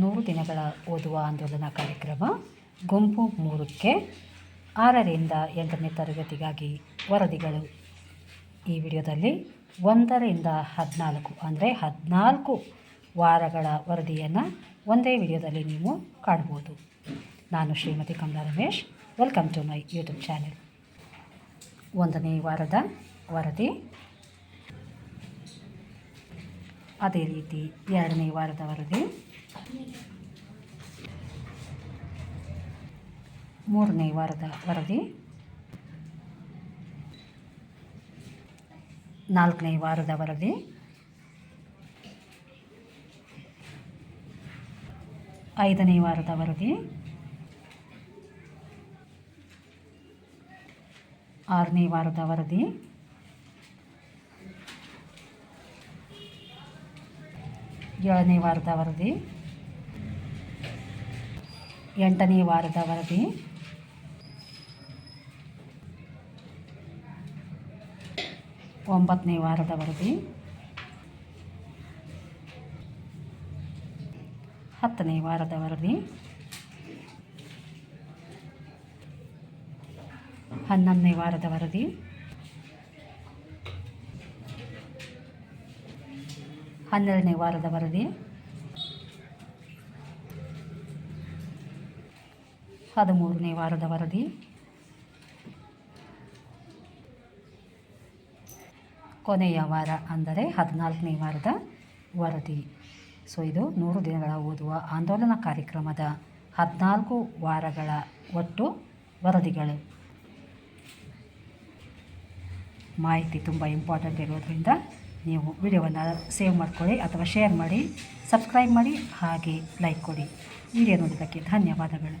ನೂರು ದಿನಗಳ ಓದುವ ಆಂದೋಲನ ಕಾರ್ಯಕ್ರಮ ಗುಂಪು ಮೂರಕ್ಕೆ ಆರರಿಂದ ಎಂಟನೇ ತರಗತಿಗಾಗಿ ವರದಿಗಳು. ಈ ವಿಡಿಯೋದಲ್ಲಿ ಒಂದರಿಂದ ಹದಿನಾಲ್ಕು, ಅಂದರೆ ಹದಿನಾಲ್ಕು ವಾರಗಳ ವರದಿಯನ್ನು ಒಂದೇ ವಿಡಿಯೋದಲ್ಲಿ ನೀವು ಕಾಣ್ಬೋದು ನಾನು Shrimati Kamala Ramesh, welcome to my YouTube channel. ಒಂದನೇ ವಾರದ ವರದಿ. ಅದೇ ರೀತಿ ಎರಡನೇ ವಾರದ ವರದಿ. ಮೂರನೇ ವಾರದ ವರದಿ. ನಾಲ್ಕನೇ ವಾರದ ವರದಿ. ಐದನೇ ವಾರದ ವರದಿ. ಆರನೇ ವಾರದ ವರದಿ. ಏಳನೇ ವಾರದ ವರದಿ. ಎಂಟನೇ ವಾರದ ವರದಿ. ಒಂಬತ್ತನೇ ವಾರದ ವರದಿ ಹತ್ತನೇ ವಾರದ ವರದಿ ಹನ್ನೊಂದನೇ ವಾರದ ವರದಿ ಹನ್ನೆರಡನೇ ವಾರದ ವರದಿ ಹದಿಮೂರನೇ ವಾರದ ವರದಿ ಕೊನೆಯ ವಾರ ಅಂದರೆ ಹದಿನಾಲ್ಕನೇ ವಾರದ ವರದಿ. ಸೊ ಇದು ನೂರು ದಿನಗಳ ಓದುವ ಆಂದೋಲನ ಕಾರ್ಯಕ್ರಮದ ಹದಿನಾಲ್ಕು ವಾರಗಳ ಒಟ್ಟು ವರದಿಗಳು. ಮಾಹಿತಿ ತುಂಬ ಇಂಪಾರ್ಟೆಂಟ್ ಇರೋದರಿಂದ ನೀವು ವಿಡಿಯೋವನ್ನು ಸೇವ್ ಮಾಡಿಕೊಳ್ಳಿ ಅಥವಾ ಶೇರ್ ಮಾಡಿ, ಸಬ್ಸ್ಕ್ರೈಬ್ ಮಾಡಿ, ಹಾಗೆ ಲೈಕ್ ಕೊಡಿ. ವಿಡಿಯೋ ನೋಡಿದ್ದಕ್ಕೆ ಧನ್ಯವಾದಗಳು.